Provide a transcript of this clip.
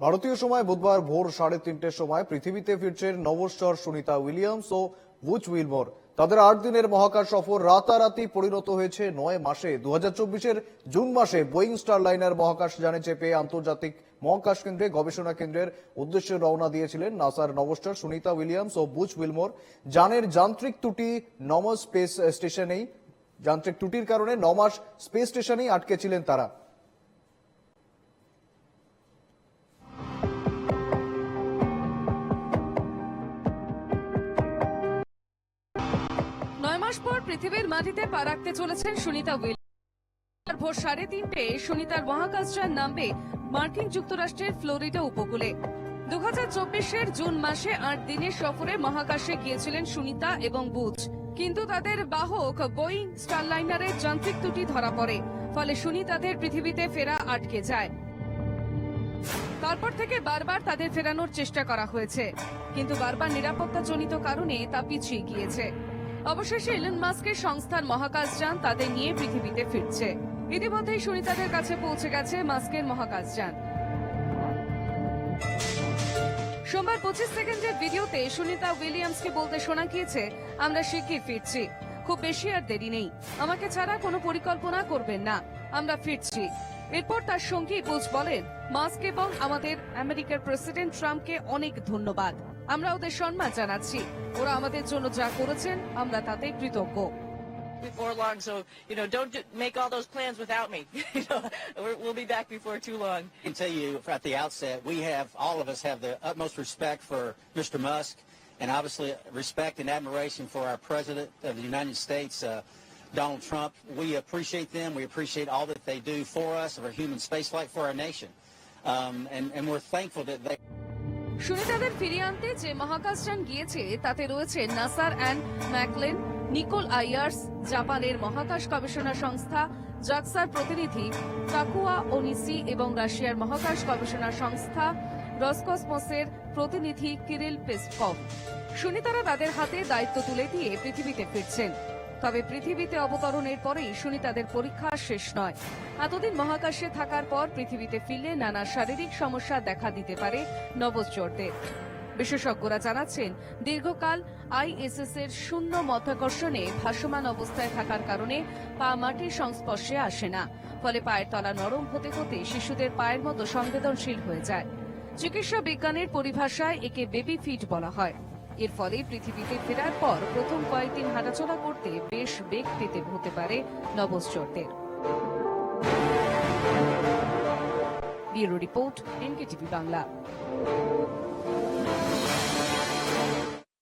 ভারতীয় সময় বুধবার ভোর সাড়ে তিনটের সময় পৃথিবীতে ফিরছেন নভশ্চর সুনিতা উইলিয়ামস ও বুচ উইলমোর। তাদের আট দিনের মহাকাশ সফর রাতারাতি পরিণত হয়েছে নয় মাসে। দু হাজার জুন মাসে বোয়িং স্টার লাইনার মহাকাশ যানে চেপে আন্তর্জাতিক মহাকাশ কেন্দ্রে গবেষণা কেন্দ্রের উদ্দেশ্যে রওনা দিয়েছিলেন নাসার নভশ্চর সুনিতা উইলিয়ামস ও বুচ উইলমোর। যানের যান্ত্রিক ত্রুটি নমস স্পেস স্টেশনেই যান্ত্রিক ত্রুটির কারণে নমাস স্পেস স্টেশনেই আটকে ছিলেন তারা। মাস পর পৃথিবীর মাটিতে পা রাখতে চলেছেন সুনিতা উইল ভোর সাড়ে তিনটে সুনিতার মহাকাশযান নামবে মার্কিন যুক্তরাষ্ট্রের ফ্লোরিডা উপকূলে। দু হাজার জুন মাসে আট দিনের সফরে মহাকাশে গিয়েছিলেন সুনিতা এবং বুচ কিন্তু তাদের বাহক বোয়িং স্টারলাইনারের যান্ত্রিক ত্রুটি ধরা পড়ে, ফলে সুনিতাদের পৃথিবীতে ফেরা আটকে যায়। তারপর থেকে বারবার তাদের ফেরানোর চেষ্টা করা হয়েছে, কিন্তু বারবার নিরাপত্তাজনিত কারণে তা পিছিয়ে গিয়েছে। অবশেষে ইলন মাস্কের সংস্থার মহাকাশযান তাদের নিয়ে পৃথিবীতে ফিরছে। ইতিমধ্যেই সুনিতাদের কাছে পৌঁছে গেছে মাস্কের মহাকাশযান সোমবার পঁচিশ সেকেন্ডের ভিডিওতে সুনিতা উইলিয়ামসকে বলতে শোনা গিয়েছে, আমরা শিগগির ফিরছি। খুব বেশি আর দেরি নেই। আমাকে ছাড়া কোনো পরিকল্পনা করবেন না। আমরা ফিরছি। এরপর তার সঙ্গী বুচ বলেন মাস্ক এবং আমাদের আমেরিকার প্রেসিডেন্ট ট্রাম্পকে অনেক ধন্যবাদ আমরা ওদের সম্মান জানাচ্ছি ওরা আমাদের জন্য যা করেছেন আমরা তাতে কৃতজ্ঞ before long. So, you know, don't do, make all those plans without me. you know, we'll be back before too long. I can tell you at the outset, we have, all of us have the utmost respect for Mr. Musk and obviously respect and admiration for our President of the United States, uh, Donald Trump. We appreciate them. We appreciate all that they do for us, for human spaceflight, for our nation. Um, and, and we're thankful that they সুনিতাদের ফিরিয়ে আনতে যে মহাকাশযান গিয়েছে তাতে রয়েছে নাসার and McLean Nicole আইয়ার্স জাপানের মহাকাশ গবেষণা সংস্থা জাক্সার প্রতিনিধি কাকুয়া ওনিসি এবং রাশিয়ার মহাকাশ গবেষণা সংস্থা রসকসমসের প্রতিনিধি কিরিল পেসকভ সুনিতারা তাদের হাতে দায়িত্ব তুলে দিয়ে পৃথিবীতে ফিরছেন তবে পৃথিবীতে অবতরণের পরেই শুনি তাদের পরীক্ষা শেষ নয়। এতদিন মহাকাশে থাকার পর পৃথিবীতে ফিরলে নানা শারীরিক সমস্যা দেখা দিতে পারে নবচরদের বিশেষজ্ঞরা জানাচ্ছেন, দীর্ঘকাল আইএসএস এর শূন্য মধ্যাকর্ষণে ভাসমান অবস্থায় থাকার কারণে পা মাটির সংস্পর্শে আসে না। ফলে পায়ের তলা নরম হতে হতে শিশুদের পায়ের মতো সংবেদনশীল হয়ে যায়। চিকিৎসা বিজ্ঞানের পরিভাষায় একে বেবি ফিট বলা হয়। এর ফলে পৃথিবীতে ফেরার পর প্রথম কয়েকদিন হাঁটাচলা করতে বেশ বেগ পেতে হতে পারে নবশ্চরদের। Bureau report, NKTV Bangla.